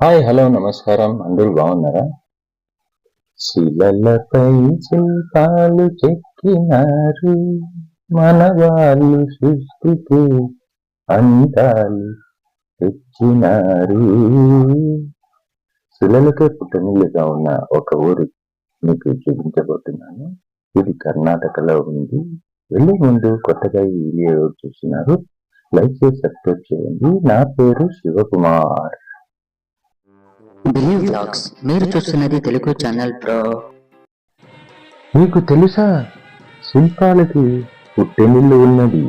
Hi hello నమస్కారం. అందరూ బాగున్నారా? శిలలపై శిల్పాలు చెక్కినారు. మన వాళ్ళు సృష్టికి అంతాలు తెచ్చినారు. శిలలకే పుట్టనిల్లుగా ఉన్న ఒక ఊరు మీకు చూపించబోతున్నాను. ఇది కర్ణాటకలో ఉంది. వెళ్ళే ముందు కొత్తగా ఈ వీడియో చూస్తున్నారు. లైక్ చేసి సబ్స్క్రైబ్ చేయండి. నా పేరు శివకుమార్. బిలీవ్ బ్లాగ్స్ మీరు చూస్తున్నది తెలుగు ఛానల్ ప్రో మీకు తెలుసా? శిల్పాలకి పుట్టెనిల్లు ఉన్నది.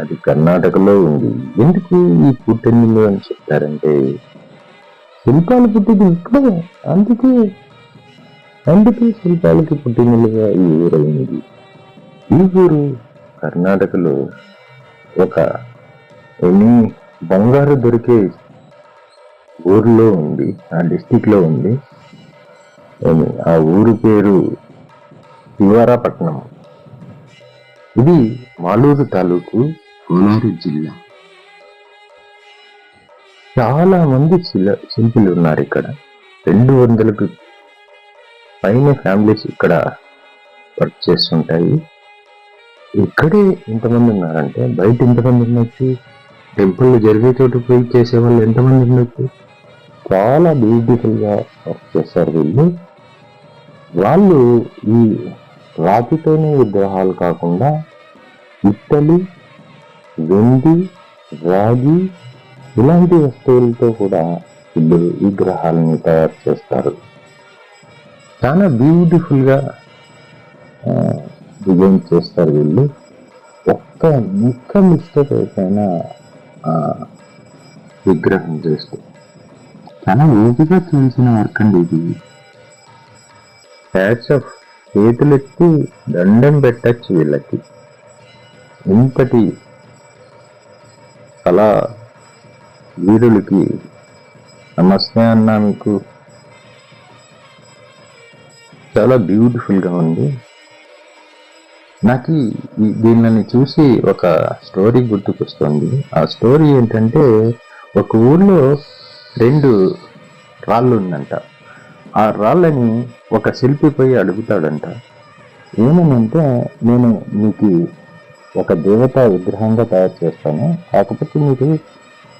అది కర్ణాటకలో ఉంది. ఎందుకు ఈ పుట్టెనిల్లు అని చెప్తారంటే శిల్పాలు పుట్టింది ఇక్కడే. అందుకే అందుకే శిల్పాలకి పుట్టినిల్లుగా ఈ ఊరైంది. ఈ ఊరు కర్ణాటకలో ఒక ఎన్ని బంగారు దొరికే ఊర్లో ఉంది ఆ డిస్టిక్లో ఉంది. ఆ ఊరు పేరు శివారాపట్నం ఇది మాలూరు తాలూకు కోలారు జిల్లా. చాలా మంది శిల శిల్పులు ఉన్నారు ఇక్కడ. రెండు వందలకు పైన ఫ్యామిలీస్ ఇక్కడ వర్క్ చేస్తుంటాయి. ఇక్కడే ఇంతమంది ఉన్నారంటే బయట ఎంతమంది ఉండొచ్చు. టెంపుల్ జరిగే చోటు పోయి చేసే వాళ్ళు ఎంతమంది ఉండొచ్చు? చాలా బ్యూటిఫుల్గా వర్క్ చేస్తారు వీళ్ళు. వాళ్ళు ఈ రాతితోనే విగ్రహాలు కాకుండా ఇత్తడి వెండి రాగి ఇలాంటి వస్తువులతో కూడా వీళ్ళు విగ్రహాలని తయారు చేస్తారు. చాలా బ్యూటిఫుల్గా డిజైన్ చేస్తారు వీళ్ళు. ఒక్క ముక్క మిస్టేక్ అయిపోయినా విగ్రహం చేస్తారు చాలా ఈజీగా చేసిన వర్క్ అండి ఇది. హ్యాట్స్ ఆఫ్ చేతులెత్తి దండం పెట్టచ్చు వీళ్ళకి. ఇంతటి కళా వీరులకి నమస్తే అన్నా మీకు. చాలా బ్యూటిఫుల్గా ఉంది. నాకు ఈ- దీనిని చూసి ఒక స్టోరీ గుర్తుకొస్తుంది. ఆ స్టోరీ ఏంటంటే ఒక ఊర్లో రెండు రాళ్ళు ఉందంట. ఆ రాళ్ళని ఒక శిల్పిపై అడుగుతాడంట. ఏమనంటే నేను మీకు ఒక దేవతా విగ్రహంగా తయారు చేస్తాను. కాకపోతే మీరు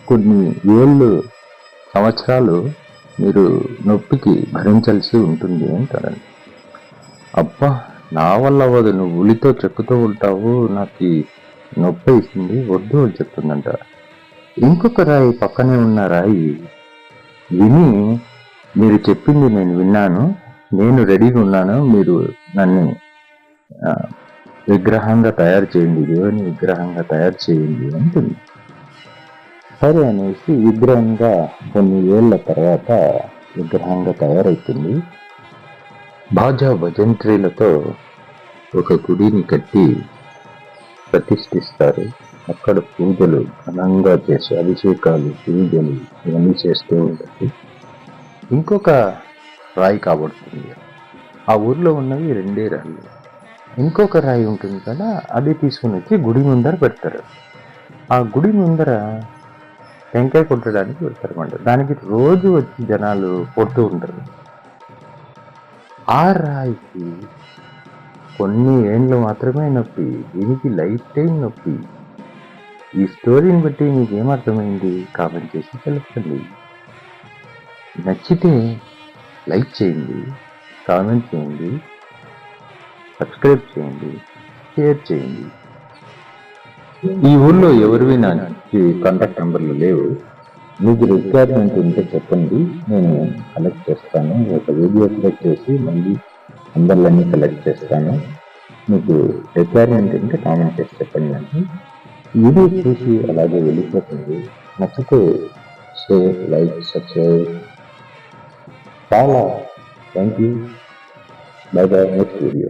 కొన్ని ఏళ్ళు సంవత్సరాలు మీరు నొప్పికి భరించాల్సి ఉంటుంది అంటాడండి అబ్బా నా వల్ల అవ్వదు. నువ్వు ఉలితో చెక్కుతూ ఉంటావు. నాకు నొప్పి ఇస్తుంది వద్దు అని చెప్తుందంట. ఇంకొక రాయి పక్కనే ఉన్న రాయి విని మీరు చెప్పింది నేను విన్నాను. నేను రెడీగా ఉన్నాను. మీరు నన్ను విగ్రహంగా తయారు చేయండి. దేవుని విగ్రహంగా తయారు చేయండి అంటుంది. సరే అనేసి విగ్రహంగా కొన్ని ఏళ్ళ తర్వాత విగ్రహంగా తయారవుతుంది బాజా భజంత్రీలతో ఒక గుడిని కట్టి ప్రతిష్ఠిస్తారు. అక్కడ పూజలు ఘనంగా చేసి అభిషేకాలు పూజలు ఇవన్నీ చేస్తూ ఉంటారు ఇంకొక రాయి కాబడుతుంది. ఆ ఊర్లో ఉన్నవి రెండే రాళ్ళు. ఇంకొక రాయి ఉంటుంది కదా అది తీసుకుని వచ్చి గుడి ముందర పెడతారు. ఆ గుడి ముందర టెంకాయ కొట్టడానికి పెడతారు అన్నమాట దానికి రోజు వచ్చి జనాలు కొడుతూ ఉంటారు. ఆ రాయికి కొన్ని ఏండ్లు మాత్రమే నొప్పి దీనికి లైఫ్ టైం నొప్పి. ఈ స్టోరీని బట్టి మీకు ఏమర్థమైంది కామెంట్ చేసి తెలుపండి. నచ్చితే లైక్ చేయండి కామెంట్ చేయండి సబ్స్క్రైబ్ చేయండి షేర్ చేయండి. ఈ ఊళ్ళో ఎవరివి నా కాంటాక్ట్ నెంబర్లు లేవు. మీకు రిక్వైర్మెంట్ ఉంటే చెప్పండి నేను కలెక్ట్ చేస్తాను. ఒక వీడియో సెలెక్ట్ చేసి మళ్ళీ నెంబర్లన్నీ కలెక్ట్ చేస్తాను. మీకు రిక్వైర్మెంట్ ఉంటే కామెంట్ చేసి చెప్పండి నాకు. వీడియో చూసి అలాగే వెళ్ళిపోతుంది. నచ్చితే షేర్ లైక్ సబ్స్క్రైబ్ చాలా thank you bye bye next video